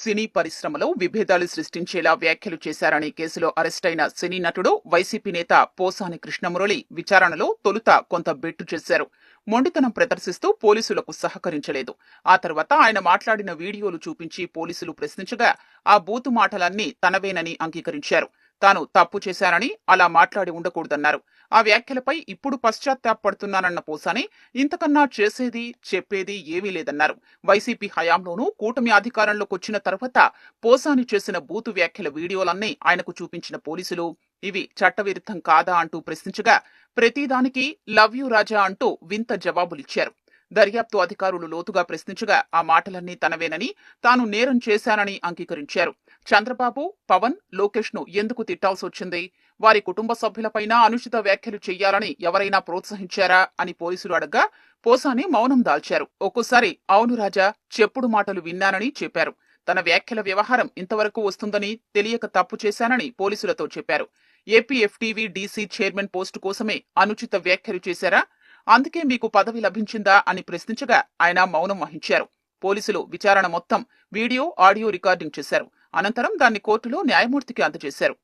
సినీ పరిశ్రమలో విభేదాలు సృష్టించేలా వ్యాఖ్యలు చేశారనే కేసులో అరెస్టైన సినీ నటుడు వైసీపీ నేత పోసాని కృష్ణమురళి విచారణలో తొలుత కొంత బెట్టు చేశారు. మొండితనం ప్రదర్శిస్తూ పోలీసులకు సహకరించలేదు. ఆ తర్వాత ఆయన మాట్లాడిన వీడియోలు చూపించి పోలీసులు ప్రశ్నించగా ఆ బూతు మాటలన్నీ తనవేనని అంగీకరించారు. తాను తప్పు చేశానని అలా మాట్లాడి ఉండకూడదన్నారు. ఆ వ్యాఖ్యలపై ఇప్పుడు పశ్చాత్తాపడుతున్నానన్న పోసాని ఇంతకన్నా చేసేది చెప్పేది ఏమీ లేదన్నారు. వైసీపీ హయాంలోనూ కూటమి అధికారంలోకి వచ్చిన తర్వాత పోసాని చేసిన బూతు వ్యాఖ్యల వీడియోలన్నీ ఆయనకు చూపించిన పోలీసులు ఇవి చట్టవిరుద్ధం కాదా అంటూ ప్రశ్నించగా ప్రతిదానికి లవ్ యు రాజా అంటూ వింత జవాబులిచ్చారు. దర్యాప్తు అధికారులు లోతుగా ప్రశ్నించగా ఆ మాటలన్నీ తనవేనని తాను నేరం చేశానని అంగీకరించారు. చంద్రబాబు పవన్ లోకేష్ను ఎందుకు తిట్టాల్సి వచ్చింది? వారి కుటుంబ సభ్యులపైన అనుచిత వ్యాఖ్యలు చేయాలని ఎవరైనా ప్రోత్సహించారా అని పోలీసులు అడగ్గా పోసాని మౌనం దాల్చారు. ఒక్కోసారి అవును రాజా చెప్పుడు మాటలు విన్నానని చెప్పారు. తన వ్యాఖ్యల వ్యవహారం ఇంతవరకు వస్తుందని తెలియక తప్పు చేశానని పోలీసులతో చెప్పారు. ఏపీఎఫ్టీవీ డీసీ చైర్మన్ పోస్టు కోసమే అనుచిత వ్యాఖ్యలు చేశారా? అందుకే మీకు పదవి లభించిందా అని ప్రశ్నించగా ఆయన మౌనం వహించారు. పోలీసులు విచారణ మొత్తం వీడియో ఆడియో రికార్డింగ్ చేశారు. అనంతరం దాన్ని కోర్టులో న్యాయమూర్తికి అందజేశారు.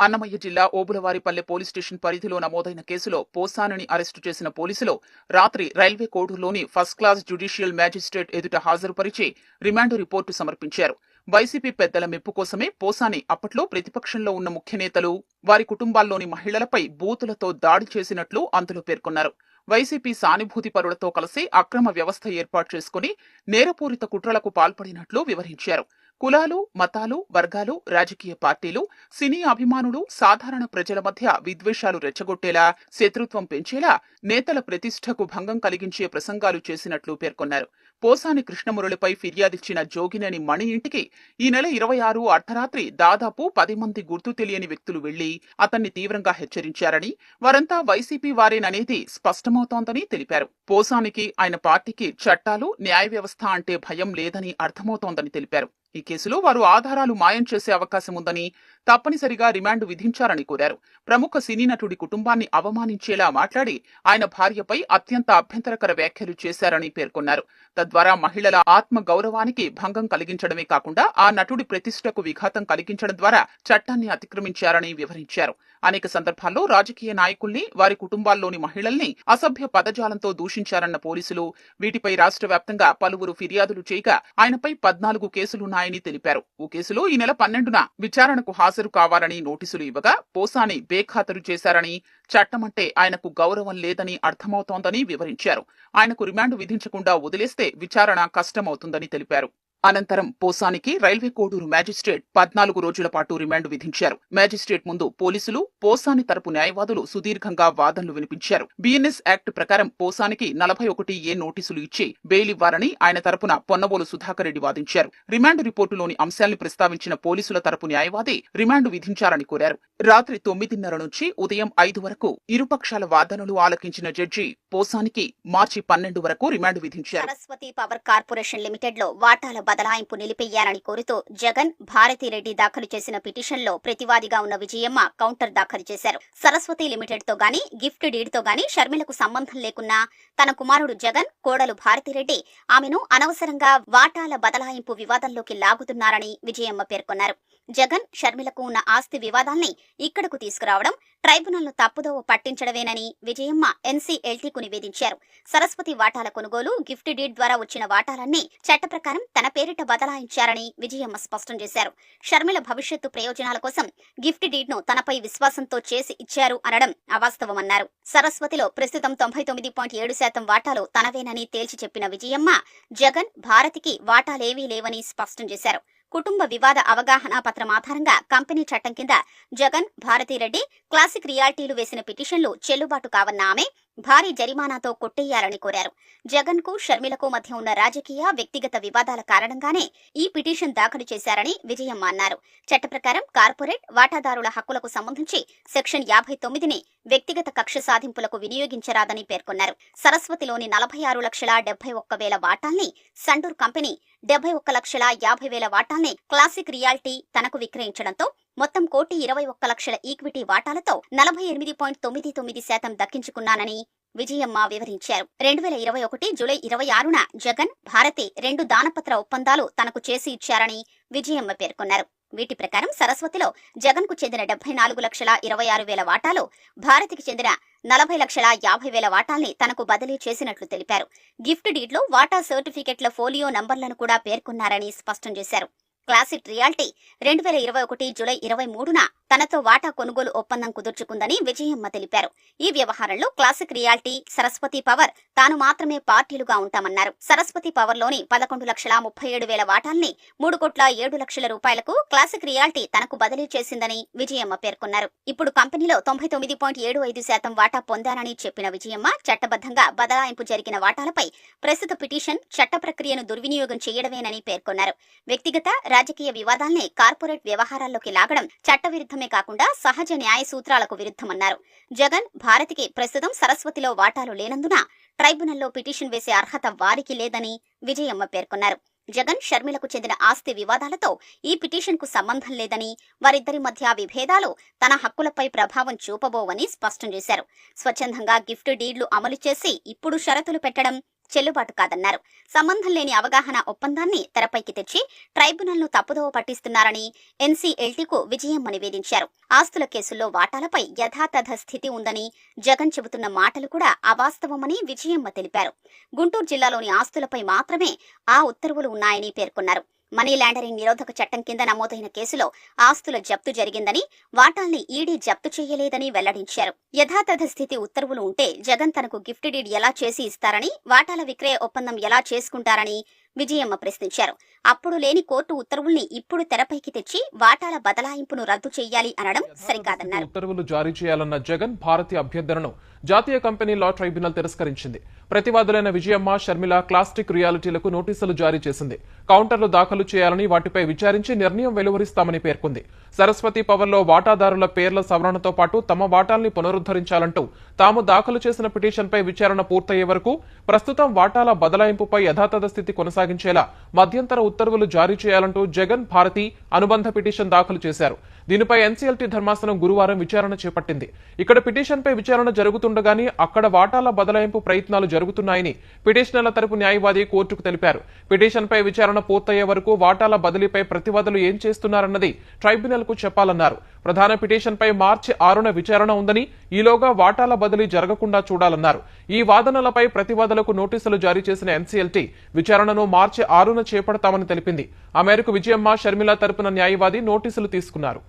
అన్నమయ్య జిల్లా ఓబులవారిపల్లె పోలీస్ స్టేషన్ పరిధిలో నమోదైన కేసులో పోసానిని అరెస్టు చేసిన పోలీసులు రాత్రి రైల్వే కోడూరులోని ఫస్ట్ క్లాస్ జ్యుడిషియల్ మ్యాజిస్ట్రేట్ ఎదుట హాజరుపరిచి రిమాండ్ రిపోర్టు సమర్పించారు. వైసీపీ పెద్దల మెప్పు కోసమే పోసాని అప్పట్లో ప్రతిపక్షంలో ఉన్న ముఖ్య నేతలు వారి కుటుంబాల్లోని మహిళలపై బూతులతో దాడి చేసినట్లు అందులో పేర్కొన్నారు. వైసీపీ సానుభూతి పరులతో కలిసి అక్రమ వ్యవస్థ ఏర్పాటు చేసుకుని నేరపూరిత కుట్రలకు పాల్పడినట్లు వివరించారు. కులాలు మతాలు వర్గాలు రాజకీయ పార్టీలు సినీ అభిమానులు సాధారణ ప్రజల మధ్య విద్వేషాలు రెచ్చగొట్టేలా శత్రుత్వం పెంచేలా నేతల ప్రతిష్టకు భంగం కలిగించే ప్రసంగాలు చేసినట్లు పేర్కొన్నారు. పోసాని కృష్ణమురళిపై ఫిర్యాదిచ్చిన జోగినేని మణి ఇంటికి ఈ నెల ఇరవై ఆరు అర్ధరాత్రి దాదాపు పది మంది గుర్తు తెలియని వ్యక్తులు వెళ్ళి అతన్ని తీవ్రంగా హెచ్చరించారని వారంతా వైసీపీ వారేననేది స్పష్టమవుతోందని తెలిపారు. పోసానికి ఆయన పార్టీకి చట్టాలు న్యాయ వ్యవస్థ అంటే భయం లేదని అర్థమవుతోందని తెలిపారు. ఈ కేసులో వారు ఆధారాలు మాయం చేసే అవకాశం ఉందని తప్పనిసరిగా రిమాండ్ విధించారని కోరారు. ప్రముఖ సినీ నటుడి కుటుంబాన్ని అవమానించేలా మాట్లాడి ఆయన భార్యపై అత్యంత అభ్యంతరకర వ్యాఖ్యలు చేశారని పేర్కొన్నారు. తద్వారా మహిళల ఆత్మ గౌరవానికి భంగం కలిగించడమే కాకుండా ఆ నటుడి ప్రతిష్టకు విఘాతం కలిగించడం ద్వారా చట్టాన్ని అతిక్రమించారని వివరించారు. అనేక సందర్భాల్లో రాజకీయ నాయకుల్ని వారి కుటుంబాల్లోని మహిళల్ని అసభ్య పదజాలంతో దూషించారన్న పోలీసులు వీటిపై రాష్ట్ర వ్యాప్తంగా పలువురు ఫిర్యాదులు చేయగా ఆయనపై పద్నాలుగు కేసులున్నాయని తెలిపారు. ఓ కేసులో ఈ నెల పన్నెండున విచారణకు హాజరు కావాలని నోటీసులు ఇవ్వగా పోసాని బేఖాతరు చేశారని చట్టమంటే ఆయనకు గౌరవం లేదని అర్థమవుతోందని వివరించారు. ఆయనకు రిమాండ్ విధించకుండా వదిలేస్తే విచారణ కష్టమవుతుందని తెలిపారు. అనంతరం పోసానికి రైల్వే కోడూరు మ్యాజిస్ట్రేట్ పద్నాలుగు రోజుల పాటు రిమాండ్ విధించారు. మ్యాజిస్ట్రేట్ ముందు పోలీసులు పోసాని తరపు న్యాయవాదులు సుదీర్ఘంగా వాదనలు వినిపించారు. బిఎన్ఎస్ యాక్ట్ ప్రకారం పోసానికి నలభై ఒకటి ఏ నోటీసులు ఇచ్చి బెయిల్ ఇవ్వాలని ఆయన తరపున పొన్నబోలు సుధాకర్ రెడ్డి వాదించారు. రిమాండ్ రిపోర్టులోని అంశాల్ని ప్రస్తావించిన పోలీసుల తరపు న్యాయవాది రిమాండ్ విధించాలని కోరారు. రాత్రి తొమ్మిదిన్నర నుంచి ఉదయం ఐదు వరకు ఇరుపక్షాల వాదనలు ఆలకించిన జడ్జి పోసానికి మార్చి పన్నెండు వరకు రిమాండ్ విధించారు. సరస్వతి పవర్ కార్పొరేషన్ లిమిటెడ్లో వాటాల బదలాయింపు నిలిపేయాలని కోరుతూ జగన్ భారతిరెడ్డి దాఖలు చేసిన పిటిషన్లో ప్రతివాదిగా ఉన్న విజయమ్మ కౌంటర్ దాఖలు చేశారు. సరస్వతి లిమిటెడ్తో గాని గిఫ్ట్ డీడ్తో గాని షర్మిలకు సంబంధం లేకున్నా తన కుమారుడు జగన్ కోడలు భారతిరెడ్డి ఆమెను అనవసరంగా వాటాల బదలాయింపు వివాదంలోకి లాగుతున్నారని విజయమ్మ పేర్కొన్నారు. జగన్ షర్మిలకు ఉన్న ఆస్తి వివాదాల్ని ఇక్కడకు తీసుకురావడం ట్రైబునల్ను తప్పుదోవ పట్టించడమేనని విజయమ్మ ఎన్సీఎల్టీకు నివేదించారు. సరస్వతి వాటాల కొనుగోలు గిఫ్ట్ డీడ్ ద్వారా వచ్చిన వాటాలన్నీ చట్ట ప్రకారం తన పేరిట బదలాయించారని విజయమ్మ స్పష్టం చేశారు. షర్మిల భవిష్యత్తు ప్రయోజనాల కోసం గిఫ్ట్ డీడ్ను తనపై విశ్వాసంతో చేసి ఇచ్చారు అనడం అవాస్తవమన్నారు. సరస్వతిలో ప్రస్తుతం తొంభై తొమ్మిది పాయింట్ ఏడు శాతం వాటాలు తనవేనని తేల్చి చెప్పిన విజయమ్మ జగన్ భారతికి వాటాలేవీ లేవని స్పష్టం చేశారు. కుటుంబ వివాద అవగాహన పత్రం ఆధారంగా కంపెనీ చట్టం కింద జగన్ భారతిరెడ్డి క్లాసిక్ రియాలిటీలు వేసిన పిటిషన్లు చెల్లుబాటు కావన్న ఆమె భారీ జరిమానాతో కొట్టేయాలని కోరారు. జగన్కు షర్మిలకు మధ్య ఉన్న రాజకీయ వ్యక్తిగత వివాదాల కారణంగానే ఈ పిటిషన్ దాఖలు చేశారని విజయమ్మ అన్నారు. చట్ట ప్రకారం కార్పొరేట్ వాటాదారుల హక్కులకు సంబంధించి సెక్షన్ యాభై తొమ్మిదిని వ్యక్తిగత కక్ష సాధింపులకు వినియోగించరాదని పేర్కొన్నారు. సరస్వతిలోని నలభై ఆరు లక్షల డెబ్బై ఒక్క వేల వాటాల్ని సండూర్ కంపెనీ డెబ్బై ఒక్క లక్షల యాభై వేల వాటాల్ని క్లాసిక్ రియాలిటీ తనకు విక్రయించడంతో మొత్తం కోటి ఇరవై ఒక్క లక్షల ఈక్విటీ వాటాలతో నలభై ఎనిమిది పాయింట్ తొమ్మిది తొమ్మిది శాతం దక్కించుకున్నానని విజయమ్మ వివరించారు. రెండు వేల ఇరవై ఒకటి జూలై ఇరవై ఆరున జగన్ భారతి రెండు దానపత్ర ఒప్పందాలు తనకు చేసి ఇచ్చారని విజయమ్మ పేర్కొన్నారు. వీటి ప్రకారం సరస్వతిలో జగన్కు చెందిన డెబ్బై నాలుగు లక్షల ఇరవై ఆరు వేల వాటాలు భారతికి చెందిన నలభై లక్షల యాభై వేల వాటాల్ని తనకు బదిలీ చేసినట్లు తెలిపారు. గిఫ్ట్ డీడ్లో వాటా సర్టిఫికెట్ల ఫోలియో నంబర్లను కూడా పేర్కొన్నారని స్పష్టం చేశారు. క్లాసిక్ రియాల్టీ రెండు వేల ఇరవై ఒకటి జూలై ఇరవై మూడున తనతో వాటా కొనుగోలు ఒప్పందం కుదుర్చుకుందని విజయమ్మ తెలిపారు. ఈ వ్యవహారంలో క్లాసిక్ రియాలిటీ సరస్వతి పవర్ తాను మాత్రమే పార్టీలుగా ఉంటామన్నారు. సరస్వతి పవర్లోని పదకొండు లక్షల ముప్పై ఏడు వేల వాటాల్ని మూడు కోట్ల ఏడు లక్షల రూపాయలకు క్లాసిక్ రియాలిటీ తనకు బదిలీ చేసిందని విజయమ్మ పేర్కొన్నారు. ఇప్పుడు కంపెనీలో తొంభై తొమ్మిది పాయింట్ ఏడు ఐదు శాతం వాటా పొందానని చెప్పిన విజయమ్మ చట్టబద్ధంగా బదలాయింపు జరిగిన వాటాలపై ప్రస్తుత పిటిషన్ చట్ట ప్రక్రియను దుర్వినియోగం చేయడమేనని పేర్కొన్నారు. వ్యక్తిగత రాజకీయ వివాదాల్ని కార్పొరేట్ వ్యవహారాల్లోకి లాగడం చట్టవిరుద్ధమే కాకుండా సహజ న్యాయ సూత్రాలకు విరుద్ధమన్నారు. జగన్ భారతికి ప్రస్తుతం సరస్వతిలో వాటాలు లేనందున ట్రైబ్యునల్లో పిటిషన్ వేసే అర్హత వారికి లేదని విజయమ్మ పేర్కొన్నారు. జగన్ షర్మిలకు చెందిన ఆస్తి వివాదాలతో ఈ పిటిషన్కు సంబంధం లేదని వారిద్దరి మధ్య విభేదాలు తన హక్కులపై ప్రభావం చూపబోవని స్పష్టం చేశారు. స్వచ్ఛందంగా గిఫ్ట్ డీడ్లు అమలు చేసి ఇప్పుడు షరతులు పెట్టడం చెల్లుబాటు కాదన్నారు. సంబంధం లేని అవగాహన ఒప్పందాన్ని తెరపైకి తెచ్చి ట్రైబ్యునల్ను తప్పుదోవ పట్టిస్తున్నారని ఎన్సీఎల్టీకు విజయమ్మ నివేదించారు ఆస్తుల కేసుల్లో వాటాలపై యథాతథ స్థితి ఉందని జగన్ చెబుతున్న మాటలు కూడా అవాస్తవమని విజయమ్మ తెలిపారు. గుంటూరు జిల్లాలోని ఆస్తులపై మాత్రమే ఆ ఉత్తర్వులు ఉన్నాయని పేర్కొన్నారు. మనీ లాండరింగ్ నిరోధక చట్టం కింద నమోదైన కేసులో ఆస్తుల జప్తు జరిగిందని వాటాల్ని ఈడీ జప్తు చేయలేదని వెల్లడించారు. యథాతథ స్థితి ఉత్తర్వులు ఉంటే జగన్ తనకు గిఫ్ట్ డీడ్ ఎలా చేసి ఇస్తారని వాటాల విక్రయ ఒప్పందం ఎలా చేసుకుంటారని విజయమ్మ ప్రశ్నించారు. అప్పుడు లేని కోర్టు ఉత్తర్వుల్ని ఇప్పుడు తెరపైకి తెచ్చి వాటాల బదలాయింపును రద్దు చేయాలి అనడం సరికాదన్నారు. ఉత్తర్వులు జారీ చేయాలన్న జగన్ భారతి అభ్యర్థనను జాతీయ కంపెనీ లా ట్రైబ్యునల్ తిరస్కరించింది. ప్రతివాదులైన విజయమ్మ షర్మిల క్లాస్టిక్ రియాలిటీలకు నోటీసులు జారీ చేసింది. కౌంటర్లు దాఖలు చేయాలని వాటిపై విచారించి నిర్ణయం వెలువరిస్తామని పేర్కొంది. సరస్వతి పవర్లో వాటాదారుల పేర్ల సవరణతో పాటు తమ వాటాల్ని పునరుద్ధరించాలంటూ తాము దాఖలు చేసిన పిటిషన్పై విచారణ పూర్తయ్యే వరకు ప్రస్తుతం వాటాల బదలాయింపుపై యథాతథ స్థితి కొనసాగించేలా మధ్యంతర ఉత్తర్వులు జారీ చేయాలంటూ జగన్ భారతి అనుబంధ పిటిషన్ దాఖలు చేశారు. దీనిపై ఎన్సీఎల్టీ ధర్మాసనం గురువారం విచారణ చేపట్టింది. ఇక్కడ పిటిషన్పై విచారణ జరుగుతుండగానే అక్కడ వాటాల బదలాయింపు ప్రయత్నాలు జరుగుతున్నాయని పిటిషనర్ల తరపు న్యాయవాది కోర్టుకు తెలిపారు. పిటిషన్పై విచారణ పూర్తయ్యే వరకు వాటాల బదిలీపై ప్రతివాదులు ఏం చేస్తున్నారన్నది ట్రైబ్యునల్కు చెప్పాలన్నారు. ప్రధాన పిటిషన్పై మార్చి ఆరున విచారణ ఉందని ఈలోగా వాటాల బదిలీ జరగకుండా చూడాలన్నారు. ఈ వాదనలపై ప్రతివాదులకు నోటీసులు జారీ చేసిన ఎన్సీఎల్టీ విచారణను మార్చి ఆరున చేపడతామని తెలిపింది. ఆ మేరకు విజయమ్మ షర్మిల తరపున న్యాయవాది నోటీసులు తీసుకున్నారు.